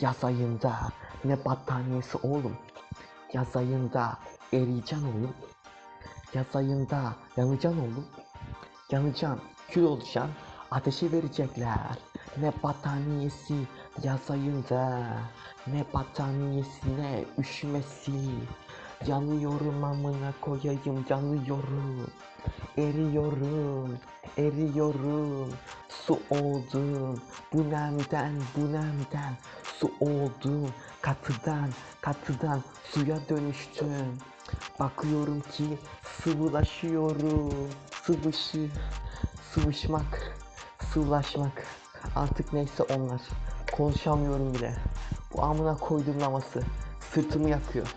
Yaz ayında ne battaniyesi oğlum. Yaz ayında eriyeceksin oğlum. Yaz ayında yanacaksın oğlum. Yanacaksın, kül olacaksın. Ateşi verecekler. Ne battaniyesi yaz ayında. Ne battaniyesi ne üşümesi. Yanıyorum amına koyayım yanıyorum. Eriyorum, eriyorum. Su oldum. Bu nemden, bu nemden. Su oldum. Katıdan, katıdan suya dönüştüm. Bakıyorum ki sıvılaşıyorum. Sıvışı, sıvışmak, sıvılaşmak. Artık neyse onlar. Konuşamıyorum bile. Bu amına koyduğum naması sırtımı yakıyor.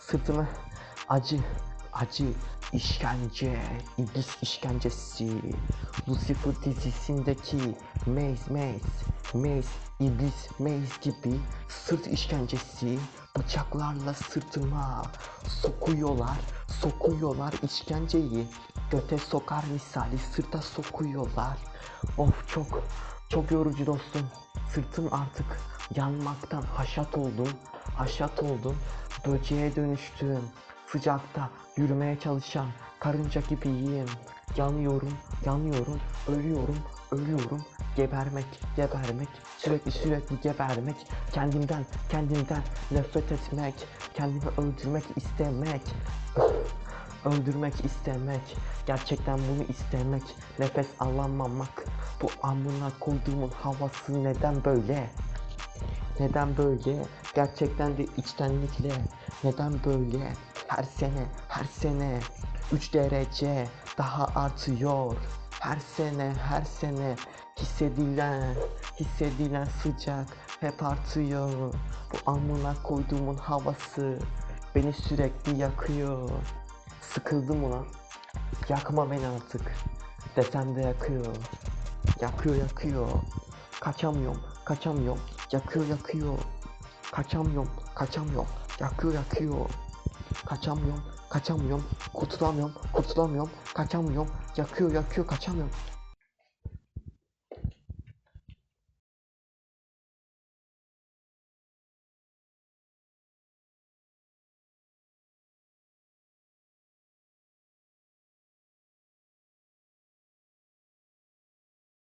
Sırtımı acı, acı, işkence, iblis işkencesi. Lucifer dizisindeki Maze, Maze, Maze, iblis Maze gibi sırt işkencesi bıçaklarla sırtıma sokuyorlar, sokuyorlar işkenceyi. Göte sokar misali sırta sokuyorlar. Of çok, çok yorucu dostum. Sırtım artık yanmaktan haşat oldum, haşat oldum. Böceğe dönüştüm. Sıcakta yürümeye çalışan karınca gibiyim. Yanıyorum, yanıyorum, ölüyorum, ölüyorum. Gebermek, gebermek, sürekli sürekli gebermek. Kendimden, kendimden nefret etmek, kendimi öldürmek istemek. Öldürmek istemek, gerçekten bunu istemek, nefes alamamak. Bu amına koyduğumun havası neden böyle? Neden böyle? Gerçekten de içtenlikle. Neden böyle? Her sene, her sene 3 derece daha artıyor. Her sene, her sene hissedilen, hissedilen sıcak hep artıyor. Bu amına koyduğumun havası beni sürekli yakıyor. Sıkıldım ulan. Yakma beni artık. Desem de yakıyor. Yakıyor yakıyor. Kaçamıyorum, kaçamıyorum. Yakıyor yakıyor. Kaçamıyorum, kaçamıyorum. Yakıyor yakıyor. Kaçamıyorum, kaçamıyorum. Kurtulamıyorum, kurtulamıyorum. Kaçamıyorum. Yakıyor yakıyor kaçamıyorum.